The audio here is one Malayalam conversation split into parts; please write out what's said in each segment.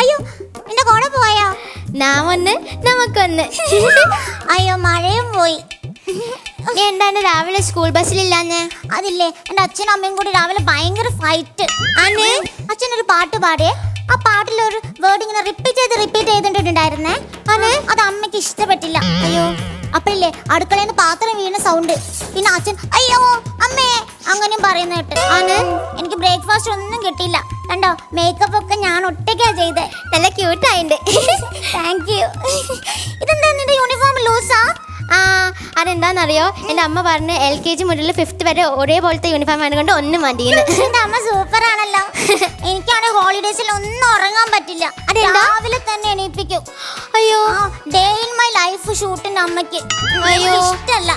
അയ്യോ എന്റെ കോണ പോയോ നാം ഒന്ന് നമുക്കൊന്ന് അയ്യോ മഴയും പോയി നീ എന്താണ് രാവിലെ സ്കൂൾ ബസ്സിലില്ലാന്ന് അതില്ലേ എന്റെ അച്ഛനും അമ്മയും കൂടി രാവിലെ ഭയങ്കര ഫൈറ്റ് അന്ന് അച്ഛനൊരു പാട്ട് പാടിയേ ആ പാട്ടിലൊരു വേർഡ് ഇങ്ങനെ റിപ്പീറ്റ് ചെയ്ത് റിപ്പീറ്റ് ചെയ്തിട്ടുണ്ടായിരുന്നേ അത് അമ്മയ്ക്ക് ഇഷ്ടപ്പെട്ടില്ല അയ്യോ അപ്പഴില്ലേ അടുക്കളയിൽ നിന്ന് പാത്രം വീണ സൗണ്ട് പിന്നെ അച്ഛൻ അയ്യോ അമ്മേ അങ്ങനെയും പറയുന്ന കേട്ട്. ആണ് എനിക്ക് ബ്രേക്ക്ഫാസ്റ്റ് ഒന്നും കിട്ടിയില്ല. കണ്ടോ മേക്കപ്പ് ഒക്കെ ഞാൻ ഒറ്റയ്ക്കാ ചെയ്തേ. നല്ല ക്യൂട്ടായിണ്ട് താങ്ക് യു ഇതെന്താ നിന്റെ യൂണിഫോം ലൂസാ ആ? അതെന്താണെന്നറിയോ എന്റെ അമ്മ പറഞ്ഞ് എൽ കെ ജി മുതൽ ഫിഫ്ത്ത് വരെ ഒരേപോലത്തെ യൂണിഫോം ആയതുകൊണ്ട് ഒന്നും മതിയെന്ന് എന്റെ അമ്മ സൂപ്പർ ആണല്ലോ. എനിക്കാണ് ഹോളിഡേസിൽ ഒന്നും ഉറങ്ങാൻ പറ്റില്ല? രാവിലെ തന്നെ എണീപ്പിക്കും. അയ്യോ. ഡേ ഇൻ മൈ ലൈഫ് ഷൂട്ടിന്റെ അമ്മയ്ക്ക് അയ്യോ. ഇഷ്ടല്ല.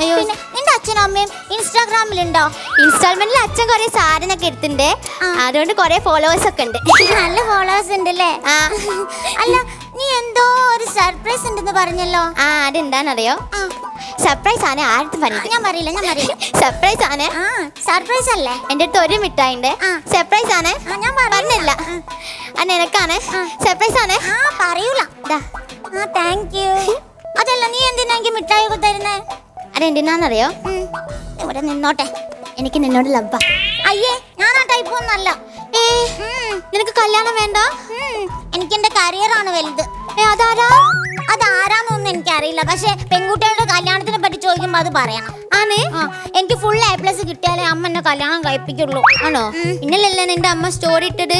അയ്യോ. പിന്നെ നിന്റെ അച്ഛനും അമ്മയും ഇൻസ്റ്റാഗ്രാമിലുണ്ടോ? ഇൻസ്റ്റാൾമെന്റിൽ അച്ഛൻ കുറെ സാധനമൊക്കെ എടുത്തിട്ടുണ്ട്. ആ. അതുകൊണ്ട് കുറെ ഫോളോവേഴ്സ് ഒക്കെ ഉണ്ട്. നല്ല ഫോളോവേഴ്സ് ഉണ്ട് അല്ലേ അല്ല നീ എന്തോ ഒരു സർപ്രൈസ് ഉണ്ടെന്ന് പറഞ്ഞല്ലോ. ആ അതെന്താണെന്നറിയോ സർപ്രൈസ് ആണ് ആരുടെ പറഞ്ഞു ഞാൻ പറയില്ല ഞാൻ പറയില്ല. സർപ്രൈസ് ആണ്. സർപ്രൈസ് അല്ലേ? എന്റെ അടുത്ത് ഒരു മിഠായി ഉണ്ട് സർപ്രൈസ് ആണ്. ഞാൻ പറഞ്ഞില്ല. ആ. നിനക്കാണ്. സർപ്രൈസ് ആണ്. പറയൂല. താങ്ക് യു അതല്ല നീ എന്തിനാ എനിക്ക് മിഠായി ഒക്കെ തരുന്നേ എന്തിനാന്നറിയോ? ഇവിടെ നിന്നോട്ടെ. എനിക്ക് നിന്നോട് ലബ്ബ അയ്യേ ഞാൻ ആ ടൈപ്പ് ഒന്നല്ല ഏ നിനക്ക് കല്യാണം വേണ്ട? എനിക്ക് എന്റെ കരിയറാണ് വലുത്. ഏ അതാരാ? അതാരാന്നൊന്നും എനിക്കറിയില്ല. പക്ഷെ പെൺകുട്ടികളുടെ കല്യാണത്തിനെ പറ്റി ചോദിക്കുമ്പോ അത് പറയണം. ആണ്? എനിക്ക് ഫുൾ എ പ്ലസ് കിട്ടിയാലേ അമ്മ എന്നെ കല്യാണം കഴിപ്പിക്കുള്ളൂ. ആണോ? ഇന്നലല്ലേ നിന്റെ അമ്മ സ്റ്റോറി ഇട്ടത്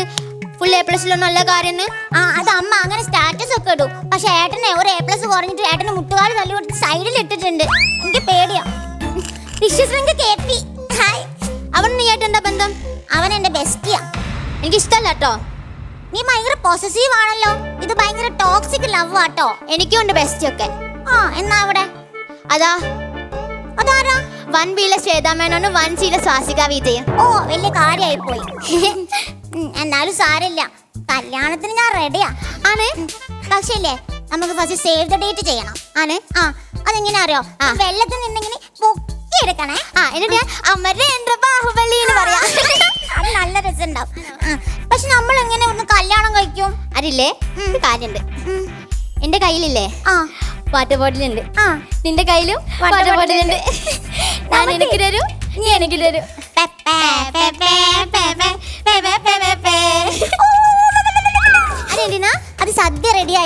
ഫുൾ എ പ്ലസിലൊന്നും നല്ല കാര്യം ആ അത് അമ്മ അങ്ങനെ സ്റ്റാറ്റസ് ഒക്കെ ഇടും. പക്ഷെ ഏട്ടനെ ഒരു എ പ്ലസ് കുറഞ്ഞിട്ട് ഏട്ടന് മുട്ടുകാൽ തല്ലി കൊടുത്ത് സൈഡിൽ ഇട്ടിട്ടുണ്ട്. എനിക്ക് പേടിയാ. വിശ്വസിക്ക് കേപ്പി ഹായ്. അവൻ നീ ആയിട്ട് എന്താ ബന്ധം? അവൻ എന്റെ ബെസ്റ്റിയാ എനിക്ക് ഇഷ്ടമല്ല കേട്ടോ നീ ഭയങ്കര പോസസീവ് ആണല്ലോ. ഇത് ഭയങ്കര ടോക്സിക് ലവ് ആട്ടോ എനിക്കും ഉണ്ട് ബെസ്റ്റ് ഒക്കെ. ആ എന്നാ അവിടെ? അതാ. അതാരാ? വൺ ബിയിലെ ശ്വേതാമേനോനും വൺ സിയിലെ സ്വാസിക വിജയൻ. ഓ വലിയ കാര്യമായി പോയി എന്നാലും സാരമില്ല. കല്യാണത്തിന് ഞാൻ റെഡിയാ ആണ്. പക്ഷേ നമുക്ക് ഫസ്റ്റ് സേവ് ദ ഡേറ്റ് ചെയ്യണം. ആണ്? ആ അതെങ്ങനെ അറിയോ ആ. വെള്ളത്തിൽ നിന്നിങ്ങനെ പൊക്കി എടുക്കണേ ആ എന്നിട്ട് അമരേന്ദ്ര ബാഹുബലി എന്ന് പറയാം. അത് നല്ല രസമുണ്ടാവും. പക്ഷെ നമ്മൾ എങ്ങനെ ഒന്ന് കല്യാണം കഴിക്കും? ഒരു കാര്യണ്ട്. എന്റെ കയ്യിലില്ലേ? ആ. വാട്ടർ ബോട്ടിലുണ്ട് ആ. നിന്റെ കയ്യിലും വാട്ടർ ബോട്ടിലുണ്ട് ഞാൻ എനിക്ക് തരും നീ എനിക്ക് തരും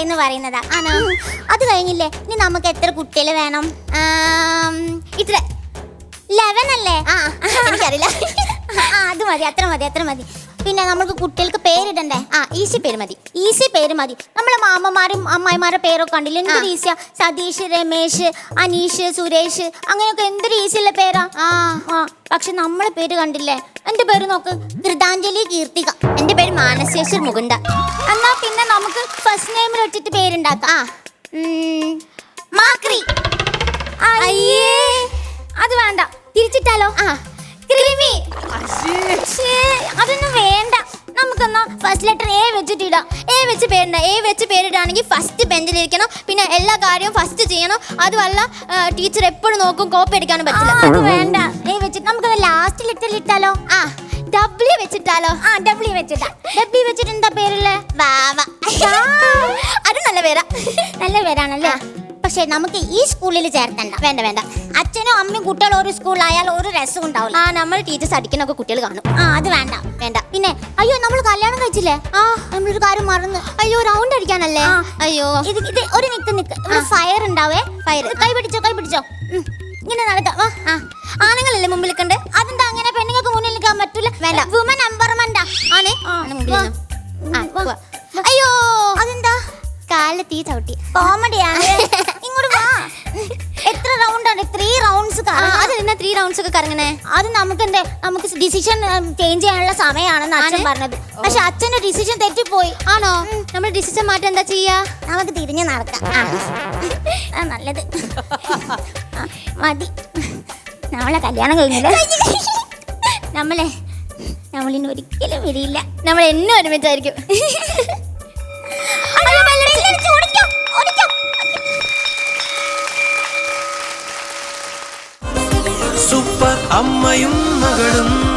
സദ്യ പറയുന്നത്. ആണോ? അത് കഴിഞ്ഞില്ലേ? ഇനി നമുക്ക് എത്ര കുട്ടികൾ വേണം? ഇത്ര. ലെവൻ അല്ലേ? ആ എനിക്കറിയില്ല. അത് മതി അത്ര മതി അത്ര മതി. പിന്നെ നമുക്ക് കുട്ടികൾക്ക് പേരിടണ്ടേ? ആ ഈസി പേര് മതി. ഈസി പേര് മതി. നമ്മളെ മാമന്മാരും അമ്മായിമാരുടെ പേരൊക്കെ കണ്ടില്ല? എന്തൊരു ഈസിയാ? സതീഷ് രമേശ് അനീഷ് സുരേഷ് അങ്ങനെയൊക്കെ എന്തൊരു ഈസിയുള്ള പേരാ? ആ. ആ പക്ഷെ നമ്മളെ പേര് കണ്ടില്ലേ? എന്റെ പേര് നോക്ക്. കൃതാഞ്ജലി കീർത്തിക. എന്റെ പേര് മാനസേശ്വർ മുകുന്ദ. എന്നാ പിന്നെ നമുക്ക് ഫസ്റ്റ് നെയിം വെച്ചിട്ട് പേരുണ്ടാക്കാം. ആ മാക്രി. അയ്യേ. അത് വേണ്ട. തിരിച്ചിട്ടാലോ? ആ ക്രിമി. അതൊന്നും വേണ്ട. നമുക്കൊന്ന് ഫസ്റ്റ് ലെറ്റർ എ വെച്ചിട്ട് ഇടാം. എ വെച്ച് പേരിട എ വെച്ച് പേരിടുകയാണെങ്കിൽ ഫസ്റ്റ് ബെഞ്ചിലിരിക്കണം പിന്നെ എല്ലാ കാര്യവും ഫസ്റ്റ് ചെയ്യണം. അതുമല്ല ടീച്ചർ എപ്പോഴും നോക്കും കോപ്പി അടിക്കാനും പറ്റില്ല. അത് വേണ്ട. എ വെച്ചിട്ട് നമുക്ക് ലാസ്റ്റ് ലെറ്ററിൽ ഇട്ടാലോ? ആ ഡബ്ല്യു വെച്ചിട്ടാലോ? ആ ഡബ്ല്യു വെച്ചിട്ടാ. ഡബ്ല്യു വെച്ചിട്ട് എന്താ പേരില്ലേ? വാവ. അത് നല്ല പേരാ. നല്ല പേരാണല്ലേ? പക്ഷെ നമുക്ക് ഈ സ്കൂളിൽ ചേർത്തണ്ട. വേണ്ട വേണ്ട. അച്ഛനും അമ്മയും കുട്ടികളും ഒരു സ്കൂളിലായാൽ ഒരു രസം ഉണ്ടാവില്ല. ആ നമ്മൾ ടീച്ചേഴ്സ് അടിക്കണൊക്കെ കുട്ടികൾ കാണും. ആ അത് വേണ്ട. വേണ്ട. പിന്നെ അയ്യോ നമ്മൾ കല്യാണം കഴിച്ചില്ലേ? ആ. നമ്മളൊരു കാര്യം മറന്നു. അയ്യോ റൗണ്ട് അടിക്കാനല്ലേ? അയ്യോ. ഇത് ഇത് ഒരു നിക്ക് നിക്ക്. ഇവിടെ ഫയർ ഉണ്ടാവേ. ഫയർ കൈ പിടിച്ചോ കൈ പിടിച്ചോ. ഇങ്ങനെ നടക്കാം. വാ. ആ. ആണുങ്ങളല്ലേ മുമ്പിൽ കണ്ട് വേണ്ട. വുമൻ എംപവർമെന്റ് ആണ്. അയ്യോ. അതെന്താ? കാലിൽ തീ ചവിട്ടി. കോമഡിയാണ് ഇങ്ങോട്ട് വാ. എത്ര റൗണ്ട് ആണ്? ത്രീ റൗണ്ട്സ് അത് എന്നാ ത്രീ റൗണ്ട്സ് ഒക്കെ കറങ്ങണേ? അത് നമുക്ക് എന്താ നമുക്ക് ഡിസിഷൻ ചേഞ്ച് ചെയ്യാനുള്ള സമയമാണെന്ന് അച്ഛൻ. പറഞ്ഞത്. പക്ഷെ അച്ഛന്റെ ഡിസിഷൻ തെറ്റിപ്പോയി. ആണോ? നമ്മൾ ഡിസിഷൻ മാറ്റം എന്താ ചെയ്യാ? നമുക്ക് തിരിഞ്ഞു നടക്കാം. ആ, നല്ലത്. മതി. നമ്മളെ കല്യാണം കഴിഞ്ഞില്ല? നമ്മളെ നമ്മളിന് ഒരിക്കലും വിടിയില്ല. നമ്മൾ എന്നെ ഒരുമിച്ചായിരിക്കും. സൂപ്പർ അമ്മയും മകളും